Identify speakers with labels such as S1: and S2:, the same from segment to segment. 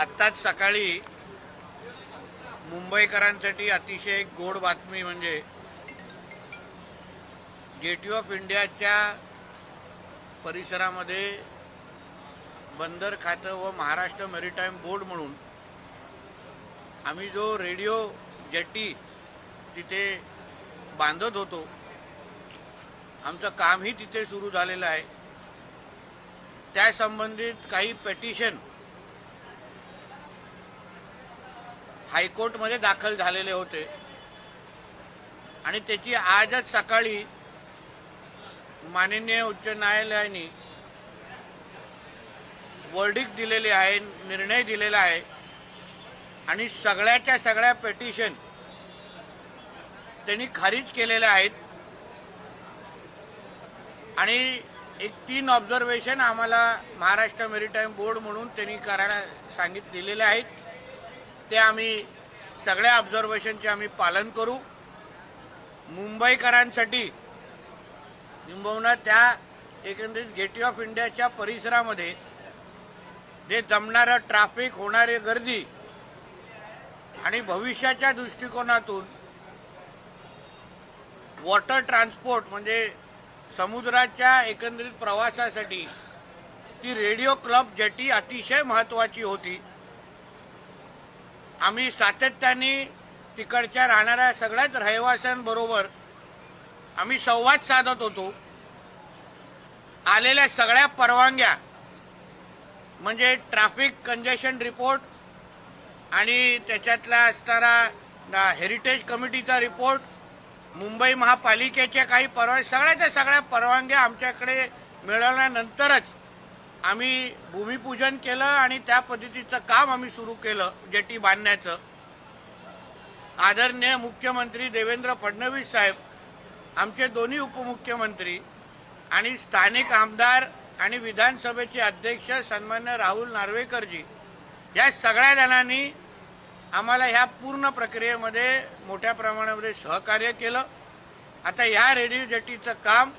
S1: आत्ताच सकाळी मुंबईकरांसाठी अतिशय गोड बातमी म्हणजे गेटवे ऑफ इंडियाच्या परिसरामध्ये बंदर खातं व महाराष्ट्र मेरीटाईम बोर्ड म्हणून आम्ही जो रेडिओ जेटी तिथे बांधत होतो आमचं कामही तिथे सुरू झालेलं आहे. त्या संबंधित काही पेटिशन हायकोर्टमध्ये दाखल झालेले होते. आणि त्याची आजच सकाळी माननीय उच्च न्यायालयाने वर्डिक दिलेली आहे निर्णय दिलेला आहे. आणि सगळ्याच्या सगळ्या पेटिशन त्यांनी खारिज केलेल्या आहेत. आणि एक तीन ऑब्झर्वेशन आम्हाला महाराष्ट्र मेरीटाईम बोर्ड म्हणून त्यांनी करायला सांगित दिलेले आहेत. ते आम्ही सगळ्या ऑब्झर्वेशनचे आम्ही पालन करू. मुंबईकरांसाठी किंबहुना त्या एकंदरीत गेटवे ऑफ इंडियाच्या परिसरामध्ये जे जमणारं ट्रॅफिक होणारी गर्दी आणि भविष्याच्या दृष्टिकोनातून वॉटर ट्रान्सपोर्ट म्हणजे समुद्राच्या एकंदरीत प्रवासासाठी ती रेडिओ क्लब जेटी अतिशय महत्वाची होती. आम्ही सातत्याने तिकडच्या राहणाऱ्या सगळ्याच रहिवाशांबरोबर आम्ही संवाद साधत होतो. आलेल्या सगळ्या परवानग्या म्हणजे ट्रॅफिक कंजेशन रिपोर्ट आणि त्याच्यातला असणारा हेरिटेज कमिटीचा रिपोर्ट मुंबई महापालिकेच्या काही परवानग्या सगळ्याच्या सगळ्या परवानग्या आमच्याकडे मिळवल्यानंतरच आम्ही भूमिपूजन केलं आणि त्या पद्धतीचं काम आम्ही सुरू केलं जेटी बांधण्याचं. आदरणीय मुख्यमंत्री देवेंद्र फडणवीस साहेब आमचे दोन्ही उपमुख्यमंत्री आणि स्थानिक आमदार आणि विधानसभेचे अध्यक्ष सन्मान्य राहुल नार्वेकरजी या सगळ्या जणांनी आम्हाला ह्या पूर्ण प्रक्रियेमध्ये मोठ्या प्रमाणामध्ये सहकार्य केलं. आता ह्या रेडिओ जेटीचं काम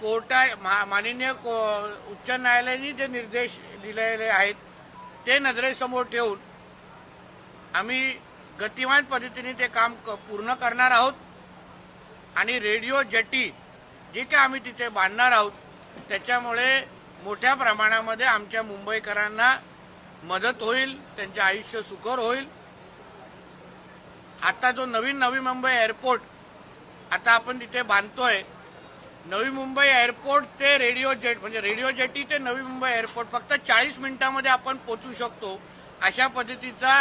S1: कोर्टा मा- माननीय को- उच्च न्यायालयाने जे निर्देश दिलेले आहेत ते नजरेसमोर ठेवून आम्ही गतिमान पद्धतीने ते काम क- पूर्ण करणार आहोत. आणि रेडिओ जटी जे काय आम्ही तिथे बांधणार आहोत त्याच्यामुळे मोठ्या प्रमाणामध्ये आमच्या मुंबईकरांना मदत होईल त्यांचे आयुष्य सुकर होईल. आता जो नवीन नवी मुंबई एअरपोर्ट आता आपण तिथे बांधतोय नवी मुंबई एअरपोर्ट ते रेडिओ जेट म्हणजे रेडिओ जेटी ते नवी मुंबई एअरपोर्ट. फक्त चाळीस मिनिटांमध्ये आपण पोचू शकतो. अशा पद्धतीचा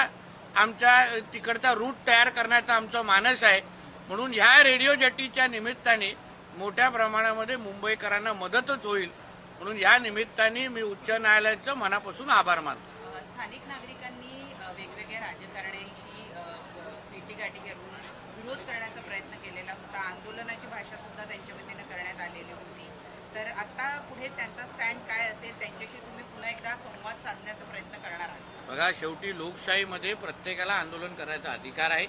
S1: आमच्या तिकडचा रूट तयार करण्याचा आमचा मानस आहे. म्हणून ह्या रेडिओ जेटीच्या निमित्ताने मोठ्या प्रमाणामध्ये मुंबईकरांना मदतच होईल. म्हणून या निमित्ताने मी उच्च न्यायालयाचं मनापासून आभार मानतो.
S2: स्थानिक नागरिकांनी वेगवेगळ्या राजकारण्यांशी भेटीगाठी करून विरोध करण्याचा प्रयत्न केलेला होता. आंदोलनाची भाषा सुद्धा त्यांच्या वतीने करण्यात आलेली होती. तर आता पुढे त्यांचा स्टँड काय असेल त्यांच्याशी तुम्ही पुन्हा एकदा संवाद साधण्याचा प्रयत्न करणार आहात.
S1: बघा शेवटी लोकशाहीमध्ये प्रत्येकाला आंदोलन करायचा अधिकार आहे.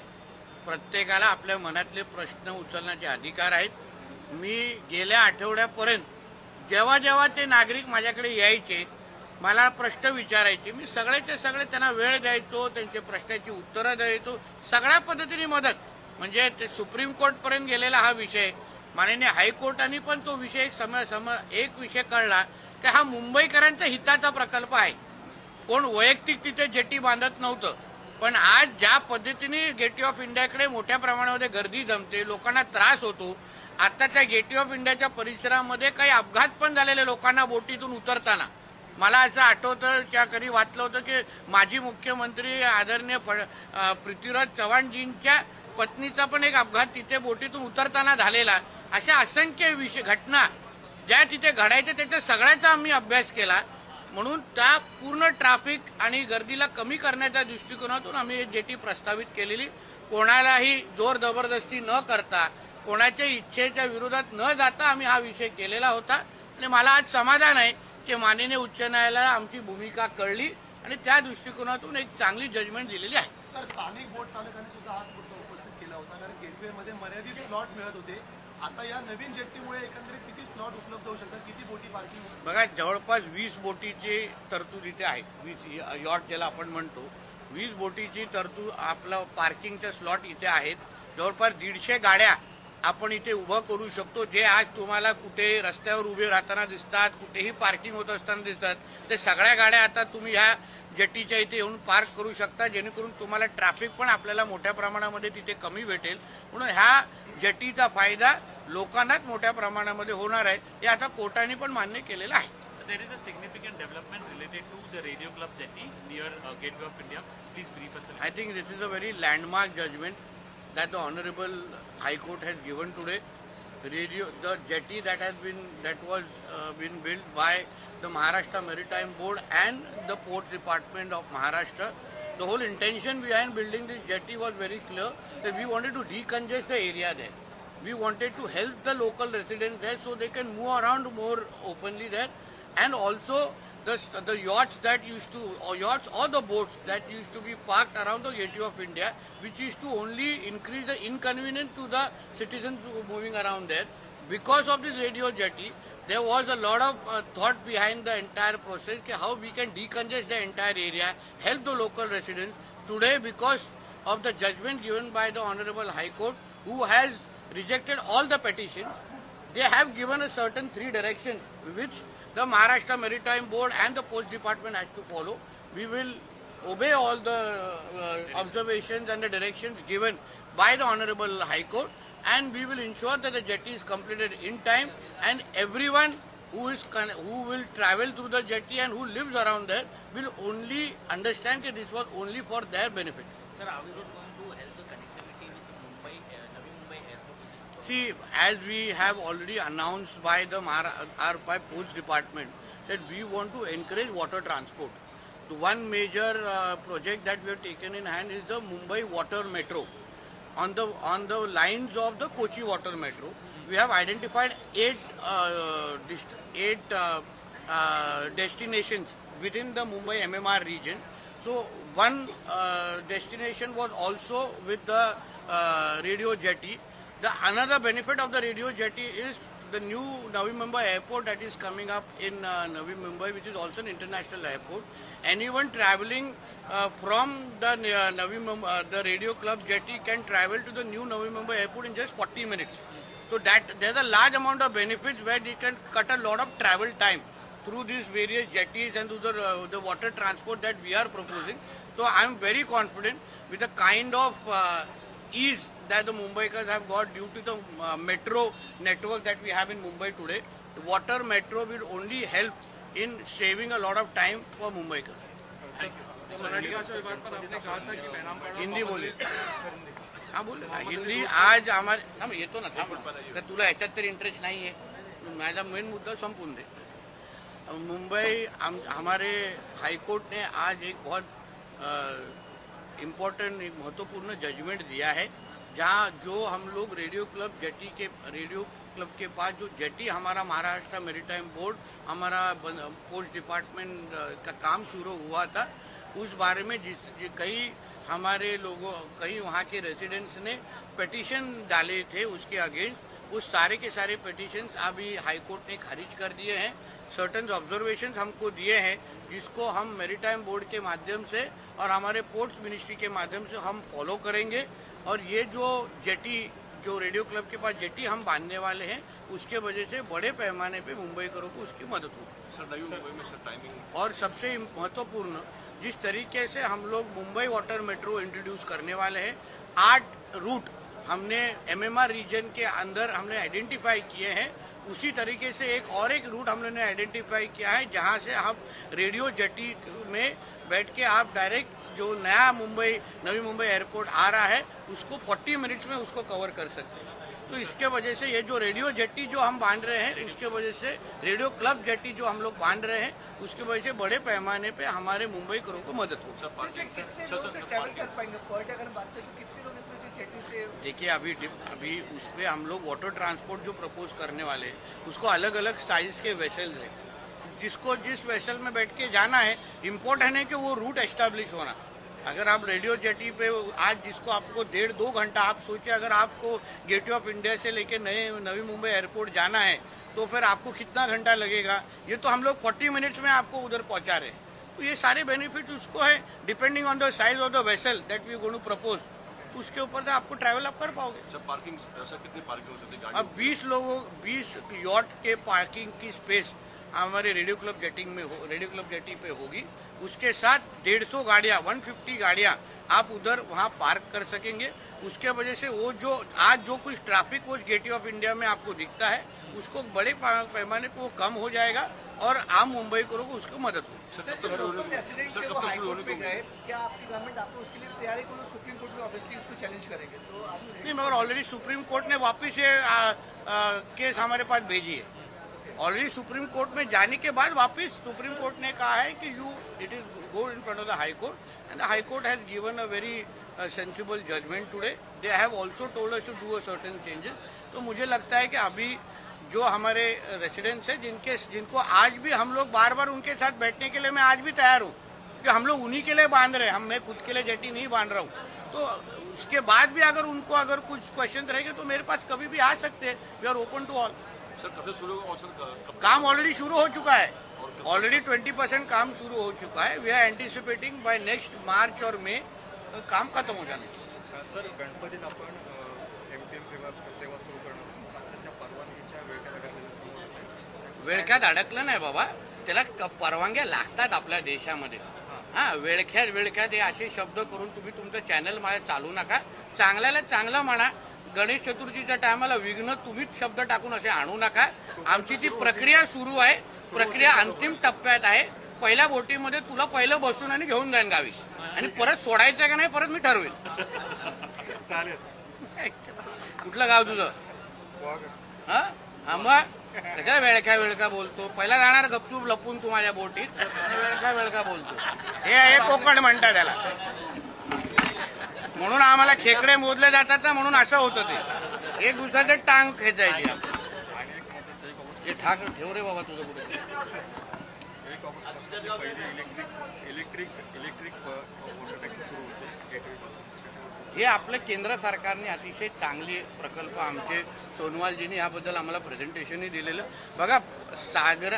S1: प्रत्येकाला आपल्या मनातले प्रश्न उचलण्याचे अधिकार आहेत. मी गेल्या आठवड्यापर्यंत जेव्हा जेव्हा ते नागरिक माझ्याकडे यायचे मला प्रश्न विचारायचे मी सगळ्याचे सगळे त्यांना वेळ द्यायचो त्यांच्या प्रश्नाची उत्तरं द्यायचो सगळ्या पद्धतीने मदत. म्हणजे ते सुप्रीम कोर्टपर्यंत गेलेला हा विषय माननीय हायकोर्टाने पण तो विषय एक सम सम एक विषय कळला की हा मुंबईकरांच्या हिताचा प्रकल्प आहे. कोण वैयक्तिक तिथे जेटी बांधत नव्हतं. पण आज ज्या पद्धतीने गेटी ऑफ इंडियाकडे मोठ्या प्रमाणामध्ये गर्दी जमते लोकांना त्रास होतो आता त्या ऑफ इंडियाच्या परिसरामध्ये काही अपघात पण झालेले लोकांना बोटीतून उतरताना. मला असं आठवतं त्या कधी वाचलं होतं की माजी मुख्यमंत्री आदरणीय पृथ्वीराज चव्हाणजींच्या पत्नीचा पण एक अपघात तिथे बोटीतून उतरताना झालेला. अशा असंख्य विषय घटना ज्या तिथे घडायच्या त्याच्या सगळ्याचा आम्ही अभ्यास केला. म्हणून त्या पूर्ण ट्रॅफिक आणि गर्दीला कमी करण्याच्या दृष्टिकोनातून आम्ही जेटी प्रस्तावित केलेली. कोणालाही जोर जबरदस्ती न करता कोणाच्या इच्छेच्या विरोधात न जाता आम्ही हा विषय केलेला होता. आणि मला आज समाधान आहे की माननीय उच्च न्यायालयाला आमची भूमिका कळली आणि त्या दृष्टिकोनातून एक चांगली जजमेंट दिलेली आहे.
S3: सर स्थानिक बोट चालकांनी सुद्धा हात होता कारण गेटवेमध्ये मर्यादित स्लॉट मिळत होते. आता या नवीन जेट्टीमुळे एकंदरीत किती स्लॉट उपलब्ध होऊ शकतात? किती बोटी पार्किंग
S1: बघा जवळपास वीस बोटीची तरतूद इथे आहेत वीस यॉट ज्याला आपण म्हणतो. वीस बोटीची तरतूद आपलं पार्किंगचे स्लॉट इथे आहेत. जवळपास दीडशे गाड्या आपण इथे उभं करू शकतो जे आज तुम्हाला कुठे रस्त्यावर उभे राहताना दिसतात कुठेही पार्किंग होत असताना दिसतात. ते सगळ्या गाड्या आता तुम्ही ह्या जटीच्या इथे येऊन पार्क करू शकता जेणेकरून तुम्हाला ट्रॅफिक पण आपल्याला मोठ्या प्रमाणामध्ये तिथे कमी भेटेल. म्हणून ह्या जटीचा फायदा लोकांनाच मोठ्या प्रमाणामध्ये होणार आहे. हे आता कोर्टाने पण मान्य केलेलं आहे.
S4: There is a significant development related to the radio club jetty near gateway of India
S1: please brief I think this is a very landmark judgement that the honourable high court has given today Radio, the jetty that has been that was uh, been built by the Maharashtra Maritime Board and the port Department of Maharashtra. The whole intention behind building this jetty was very clear that we wanted to decongest the area there. We wanted to help the local residents there so they can move around more openly there, and also the the yachts that used to or yachts or the boats that used to be parked around the gateway of India, which used to only increase the inconvenience to the citizens moving around there. Because of this radio jetty, there was a lot of uh, thought behind the entire process how we can decongest the entire area, help the local residents. Today, because of the judgment given by the Honorable High Court, who has rejected all the petitions, they have given a certain three directions which the Maharashtra Maritime Board and the Post Department has to follow. We will obey all the uh, observations and the directions given by the Honorable High Court and we will ensure that the jetty is completed in time and everyone who is who will travel through the jetty and who lives around there will only understand that this was only for their benefit.
S5: Sir, how is it going to help the connectivity with Mumbai, uh, Navi Mumbai airport?
S1: See, as we have already announced by the our by Post Department that we want to encourage water transport. The one major uh, project that we have taken in hand is the Mumbai Water Metro. On the on the lines of the Kochi Water Metro, we have identified eight uh, eight uh, uh, destinations within the Mumbai MMR region. So one uh, destination was also with the uh, radio jetty. The another benefit of the radio jetty is the new Navi Mumbai airport that is coming up in uh, Navi Mumbai, which is also an international airport. Anyone traveling uh, from the uh, Navi Mumbai, uh, the Radio Club jetty can travel to the new Navi Mumbai airport in just 40 minutes. So that there's a large amount of benefits where they can cut a lot of travel time through these various jetties and through the, uh, the water transport that we are proposing. So I'm very confident with the kind of uh, ease that the Mumbaikars have got due to the uh, metro network that we have in Mumbai today. The water metro will only help in saving a lot of time for Mumbaikars.
S3: बहनाम का
S1: हिंदी बोलिए हा बोल. हिंदी आज हमारे थांब येतो ना थांब तर तुला ह्याच्यात तरी इंटरेस्ट नाही आहे माझा मेन मुद्दा संपून दे मुंबई हम, हमारे हाईकोर्ट ने आज एक बहुत इम्पोर्टेंट महत्वपूर्ण जजमेंट दिया है, जहाँ जो हम लोग रेडियो क्लब जेटी के रेडियो क्लब के पास, जो जेटी हमारा महाराष्ट्र मेरीटाइम बोर्ड हमारा पोस्ट डिपार्टमेंट का काम शुरू हुआ था, उस बारे में जिस कई हमारे लोगों, कई वहाँ के रेसिडेंट्स ने पटिशन डाले थे उसके अगेंस्ट उस सारे के सारे पिटीशन अभी हाईकोर्ट ने खारिज कर दिए हैं। सर्टन ऑब्जर्वेशन हमको दिए हैं जिसको हम मेरीटाइम बोर्ड के माध्यम से और हमारे पोर्ट्स मिनिस्ट्री के माध्यम से हम फॉलो करेंगे। और ये जो जेटी जो रेडियो क्लब के पास जेटी हम बांधने वाले हैं उसके वजह से बड़े पैमाने पे मुंबईकरों को उसकी मदद होगी। और सबसे महत्वपूर्ण जिस तरीके से हम लोग मुंबई वाटर मेट्रो इंट्रोड्यूस करने वाले हैं आठ रूट हमने एमएमआर रीजन के अंदर हमने आइडेंटिफाई किए हैं। उसी तरीके से एक और एक रूट हमने आइडेंटिफाई किया है जहाँ से हम रेडियो जेटी में बैठ के आप डायरेक्ट जो नया मुंबई नवी मुंबई एयरपोर्ट आ रहा है उसको 40 मिनट्स में उसको कवर कर सकते हैं। तो इसके वजह से ये जो रेडियो जेट्टी जो हम बाँध रहे हैं इसके वजह से रेडियो क्लब जेट्टी जो हम लोग बाँध रहे हैं उसकी वजह से बड़े पैमाने पे हमारे मुंबई करों को मदद होगी। देखिए, अभी अभी उस पे हम लोग वाटर ट्रांसपोर्ट जो प्रपोज करने वाले हैं उसको अलग अलग साइज़ के वेसल्स हैं। जिसको जिस वेसल में बैठ के जाना है इम्पोर्टेंट है कि वो रूट एस्टेब्लिश होना। अगर आप रेडियो जेटी पे आज जिसको आपको डेढ़ दो घंटा आप सोचिए अगर आपको गेटवे ऑफ़ इंडिया से लेके नए, नवी मुंबई एयरपोर्ट जाना है तो फिर आपको कितना घंटा लगेगा? ये तो हम लोग 40 मिनट्स में आपको उधर पहुँचा रहे हैं। तो ये सारे बेनिफिट उसको है depending on the size of the vessel that we going to propose तो उसके ऊपर से आपको ट्रैवल आप कर पाओगे।
S6: सर पार्किंग सर कितनी पार्किंग हो सकती है
S1: अब 20 लोगों 20 यॉट के पार्किंग की स्पेस हमारे रेडियो क्लब जेटिंग में हो रेडियो क्लब जेटी पे होगी। उसके साथ 150 गाड़ियाँ 150 गाड़ियाँ आप उधर वहाँ पार्क कर सकेंगे। उसके वजह से वो जो आज जो कुछ ट्रैफ़िक वो गेटवे ऑफ़ इंडिया में आपको दिखता है उसको बड़े पैमाने पर वो कम हो जाएगा। और आम मुंबई को उसको मदद
S7: हो
S1: नहीं मगर ऑलरेडी सुप्रीम कोर्ट ने वापिस ये केस हमारे पास भेजी है। ऑलरेडी सुप्रीम कोर्ट में जाने के बाद वापिस सुप्रीम कोर्ट ने कहा है की you it is go in front of the high court and high court has given a very sensible judgement today they have also told to do a certain changes तो मुझे लगता है कि अभी जो हमारे रेसिडेंट्स हैं जिनके जिनको आज भी हम लोग बार बार उनके साथ बैठने के लिए मैं आज भी तैयार हूँ। कि हम लोग उन्हीं के लिए बाँध रहे हैं। हम मैं खुद के लिए जेटी नहीं बाँध रहा हूँ। तो उसके बाद भी अगर उनको अगर कुछ क्वेश्चन रहेंगे तो मेरे पास कभी भी आ सकते हैं। We are open to all
S6: sir कब से शुरू होगा
S1: काम ऑलरेडी शुरू हो चुका है। ऑलरेडी ट्वेंटी परसेंट काम शुरू हो चुका है। We are anticipating by next March और मे काम खत्म हो जाने। चाहिए
S8: सर गणपतीत
S1: वेळख्यात अडकलं नाही बाबा. त्याला परवानग्या लागतात आपल्या देशामध्ये. हा वेळख्यात वेळख्यात हे असे शब्द करून तुम्ही तुमचं चॅनल मला चालू नका. चांगल्याला चांगलं म्हणा. गणेश चतुर्थीच्या टायमाला विघ्न तुम्हीच शब्द टाकून असे आणू नका. आमची ती प्रक्रिया सुरू आहे. प्रक्रिया अंतिम टप्प्यात आहे. पहिल्या बोटीमध्ये तुला पहिलं बसून आणि घेऊन जाईन गावी. आणि परत सोडायचं का नाही परत मी ठरवेल.
S8: चालेल.
S1: कुठलं गाव तुझं? हा हा? मग कशा वेळका वेळका बोलतो. पहिला जाणार गपचूप लपून तू माझ्या बोटीत. आणि वेळका वेळका बोलतो. हे हे कोकण म्हणतात त्याला. म्हणून आम्हाला खेकडे मोजले जातात ना म्हणून असं होतं ते. एक दिवसाचे टांग खेचायची आपण. हे ठाक ठेव रे बाबा तुझं कुठे?
S8: Electric electric electric water taxi सुरू होते गेटवे
S1: हे आपलं केंद्र सरकारने अतिशय चांगले प्रकल्प आमचे सोनवालजींनी याबद्दल आम्हाला प्रेझेंटेशनही दिलेलं. बघा सागर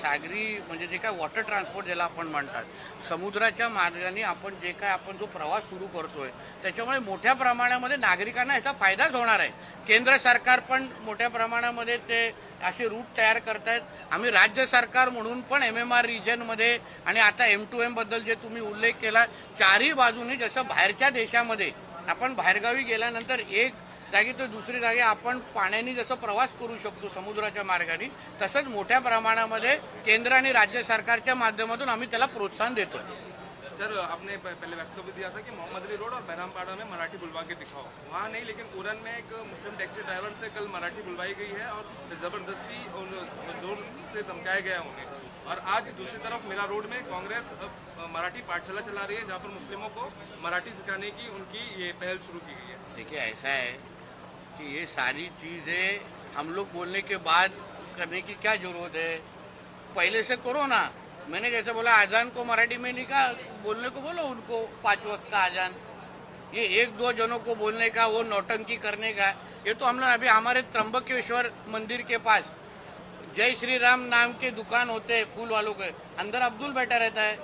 S1: सागरी म्हणजे जे काय वॉटर ट्रान्सपोर्ट ज्याला आपण म्हणतात समुद्राच्या मार्गाने आपण जे काय आपण जो प्रवास सुरू करतोय त्याच्यामुळे मोठ्या प्रमाणामध्ये नागरिकांना याचा फायदाच होणार आहे. केंद्र सरकार पण मोठ्या प्रमाणामध्ये ते असे रूट तयार करतायत. आम्ही राज्य सरकार म्हणून पण एम एम आर रिजनमध्ये आणि आता एम टू एमबद्दल जे तुम्ही उल्लेख केला चारही बाजूनी जसं बाहेरच्या देशामध्ये आपण बाहेरगावी गेल्यानंतर एक जागी तर दुसरी जागी आपण पाण्याने जसं प्रवास करू शकतो समुद्राच्या मार्गाने तसंच मोठ्या प्रमाणामध्ये केंद्र आणि राज्य सरकारच्या माध्यमातून आम्ही त्याला प्रोत्साहन देतोय.
S9: सर आपने प- पहले वक्तव्य दिया था कि मोहम्मद अली रोड और बहरामपाड़ा में मराठी बुलवा के दिखाओ। वहाँ नहीं लेकिन उरन में एक मुस्लिम टैक्सी ड्राइवर से कल मराठी बुलवाई गई है और जबरदस्ती उन जोर से धमकाया गया उन्हें। और आज दूसरी तरफ़ मिला रोड में कांग्रेस मराठी पाठशाला चला रही है, जहाँ पर मुस्लिमों को मराठी सिखाने की, उनकी ये पहल शुरू की गई है।
S1: देखिए, ऐसा है कि ये सारी चीज़ें हम लोग बोलने के बाद करने की क्या ज़रूरत है? पहले से करो ना। मैंने जैसे बोला, आजान को मराठी में नहीं कहा बोलने को बोलो उनको, पाँच वक्त का आजान। ये एक दो जनों को बोलने का, वो नौटंकी करने का, ये तो हम लोग अभी हमारे त्र्यंबकेश्वर मंदिर के पास जय श्री राम नाम के दुकान होते हैं फूल वालों के। अंदर अब्दुल बैठा रहता है।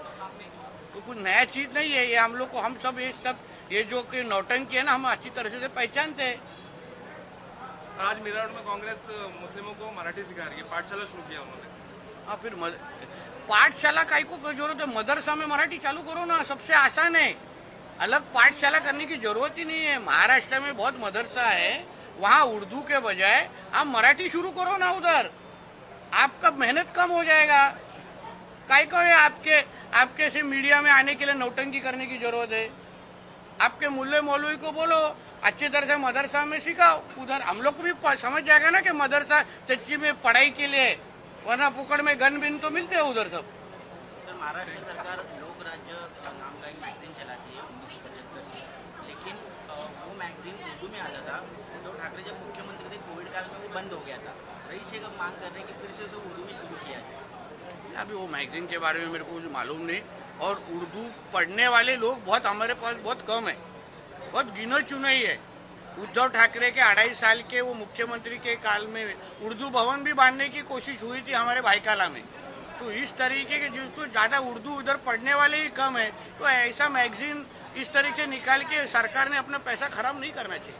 S1: तो कुछ नया चीज़ नहीं है ये हम लोग को हम सब ये सब ये जो कि नौटंकी है ना हम अच्छी तरह से पहचानते हैं।
S9: आज मिला रोड में कांग्रेस मुस्लिमों को मराठी सिखा रही है पाठशाला शुरू किया उन्होंने।
S1: हाँ फिर मद... पाठशाला का को ज़रूरत है मदरसा में मराठी चालू करो ना सबसे आसान है। अलग पाठशाला करने की ज़रूरत ही नहीं है। महाराष्ट्र में बहुत मदरसा है वहाँ उर्दू के बजाय आप मराठी शुरू करो ना उधर। आपका मेहनत कम हो जाएगा। काय को है आपके आपके से मीडिया में आने के लिए नौटंकी करने की जरूरत है। आपके मुल्ले मौलवी को बोलो अच्छी तरह से मदरसा में सिखाओ। उधर हम लोग को भी समझ जाएगा ना कि मदरसा सच्ची में पढ़ाई के लिए वरना पुकड़ में गन बिन तो मिलते हैं उधर सब।
S5: सर महाराष्ट्र सरकार लोक राज्य नाम का एक मैगजीन चलाती है उन्नीस पचहत्तर से लेकिन वो मैगजीन उर्दू में आता था उद्धव ठाकरे जब मुख्यमंत्री थे कोविड काल में वो बंद हो गया था। जाए।
S1: अभी वो मैगजीन के बारे में मेरे को मालूम नहीं। और उर्दू पढ़ने वाले लोग बहुत हमारे पास बहुत कम है। बहुत गिनो चुने ही है। उद्धव ठाकरे के अढ़ाई साल के वो मुख्यमंत्री के काल में उर्दू भवन भी बांधने की कोशिश हुई थी हमारे भाईकाला में। तो इस तरीके के जिसको ज़्यादा उर्दू उधर पढ़ने वाले ही कम है तो ऐसा मैगजीन इस तरीके निकाल के सरकार ने अपना पैसा खराब नहीं करना चाहिए।